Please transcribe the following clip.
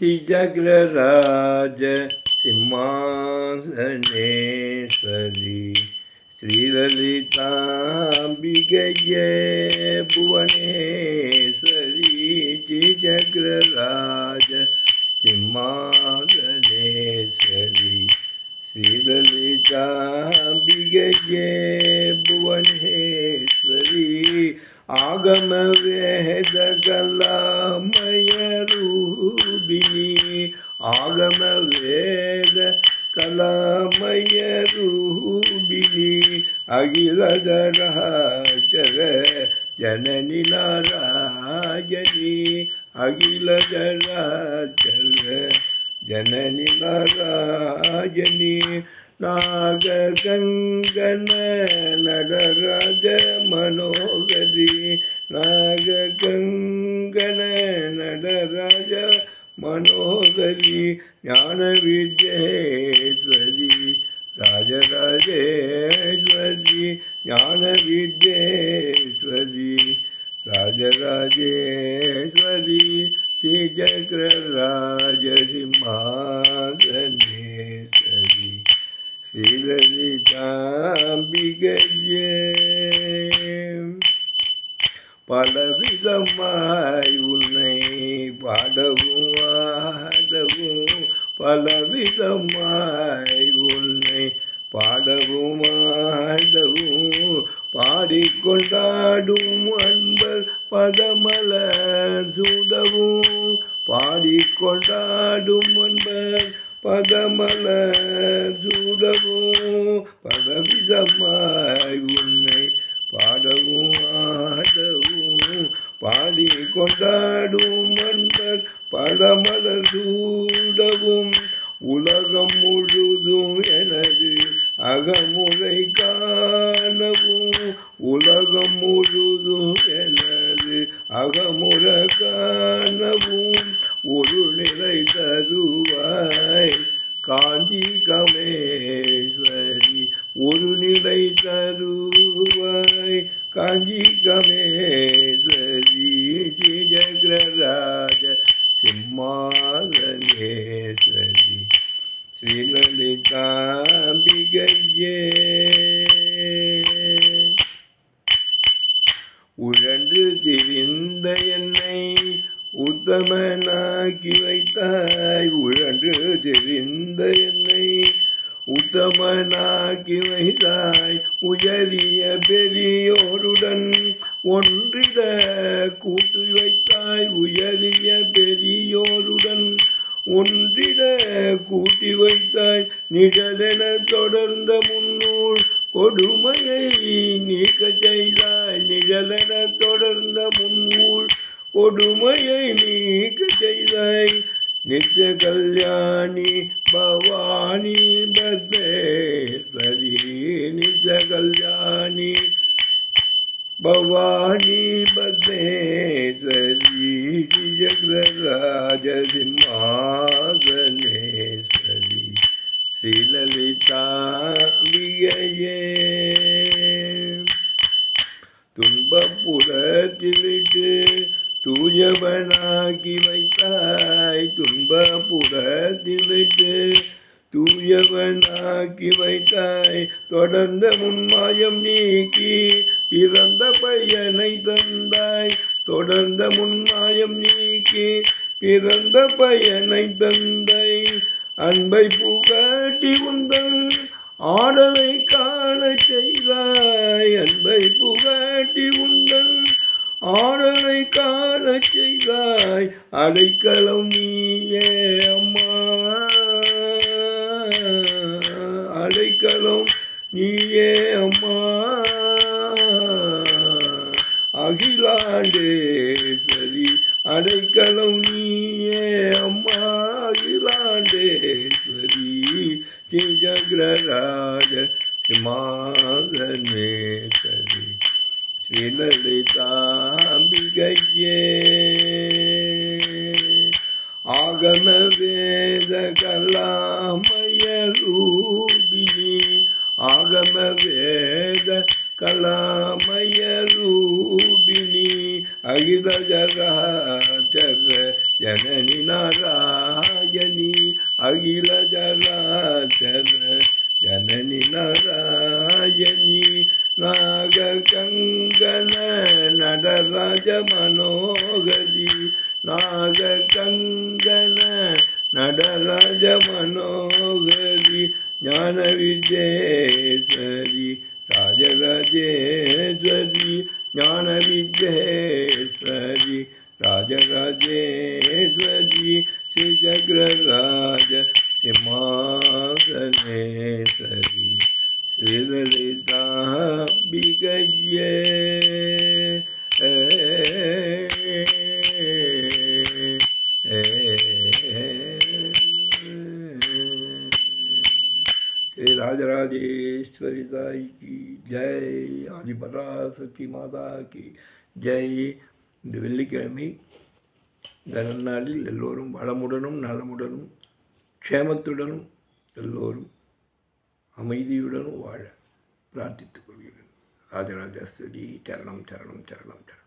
तिजग्रराज सिंहासनेश्वरी। श्रीललिताम्बिगये भुवनेश्वरी तिजग्रराज सिंहासनेश्वरी। श्रीललिताम्बिगये भुवनेश्वरी आगम वेद गला ஆதி ஆகம வேத கலாமய ரூபினி அகிலதராஜர ஜனனி நாராயணி அகிலதராஜர ஜனனி நாராயணி நாகங்கன நடராஜ மனோகரி நாகங்கன நடராஜ ராஜராஜேஸ்வரி ஞான வித்யேஸ்வரி ராஜராஜேஸ்வரி ஸ்ரீ சக்கரராஜ சிம்மாசனேஸ்வரி ஸ்ரீலலிதாம்பிகையே பலவிதமாய் உன்னை பாடவும் ஆடவும் பலவிதமாய் உன்னை பாடவும் ஆடவும் பாடிக்கொண்டாடும் அன்பர் பதமலர் சூடவும் பாடிக்கொண்டாடும் அன்பர் பதமலர் சூடவும் பலவிதமாய் உன்னை பாடவும் ஆடவும் பாடி கொண்டாடும் மன்னர் படமலர் சூடவும் உலகம் முழுதும் எனது அகமுறை காணவும் உலகம் முழுதும் எனது அகமுறை காணவும் ஒரு நிலை தருவாய். காஞ்சி கமேஸ்வரி ஒரு நிலை தருவாய். காஞ்சி கமேஸ்வரி ஸ்ரீ ஜக்ரராஜ சிம்மாசனேஸ்வரி உழன்று திரிந்த என்னை உத்தமனாக்கி வைத்தாய். உழன்று திரிந்த என்னை உத்தமனாக்கி வைத்தாய். உயரிய பெரியோருடன் ஒன்றிட கூட்டு வைத்தாய். உயரிய பெரிய பெரியோருடன் ஒன்றிட கூட்டி வைத்தாய். நிழலென தொடர்ந்த முன்னூல் கொடுமையை நீக்க செய்தாய். நிழலென தொடர்ந்த முன்னூல் கொடுமையை நீக்க செய்தாய். நித்திய கல்யாணி பவானி பத்மேஸ்வரி நித்திய கல்யாணி பவானி பத்மேஸ்வரி ஜக்ரராஜ சிம்மாசனேஸ்வரி ஸ்ரீலலிதாம்பிகையே. துன்பப்புறத்தில் விட்டு தூயவனாக்கி வைத்தாய். துன்பப்புறத்தில் விட்டு தூயவனாக்கி வைத்தாய். தொடர்ந்த முன்மாயம் நீக்கி பிறந்த பையனை தந்தாய். தொடர்ந்த முன்மாயம் நீக்கி பிறந்த பயனை தந்தை அன்பை புகட்டி உந்தன் ஆடலை காண செய்தாய். அன்பை புகட்டி உந்தன் ஆடலை காண செய்தாய். அடைக்கலம் நீயே அம்மா. அடைக்கலம் நீ அடைக்கலம் நீயே அம்மா அகிலாண்டேஸ்வரி ஜக்ரராஜ சிமாதனேஸ்வரி ஸ்ரீலலிதாம்பிகையே ஆகம வேத கலாமய ரூபிணி ஆகம வேத கலாமய ரூபிணி அகில ஜராச்சர ஜனனி நாராயணி. அகில ஜராச்சர ஜனனி நாராயணி. நாக கங்கன நடராஜ மனோகரி. நாக கங்கன நடராஜ மனோகரி. ஞான விஜேஸ்வரி ராஜராஜேஸ்வரி. ஞான விஜேஸ்வரி ராஜராஜேஸ்வரி ஸ்ரீ சக்கரராஜ சிம்மாசனேஸ்வரி ஸ்ரீலலிதாம்பிகையே श्री શ્રી રાજરાજેશ્વરી દાઈ કી જય ஆதிபராசக்தி மாதா கி ஜெய் இந்த வெள்ளிக்கிழமை தனநாளில் எல்லோரும் வளமுடனும் நலமுடனும் க்ஷேமத்துடனும் எல்லோரும் அமைதியுடனும் வாழ பிரார்த்தித்துக் கொள்கிறேன். ராஜராஜஸ்வதி சரணம் சரணம் சரணம் சரணம்.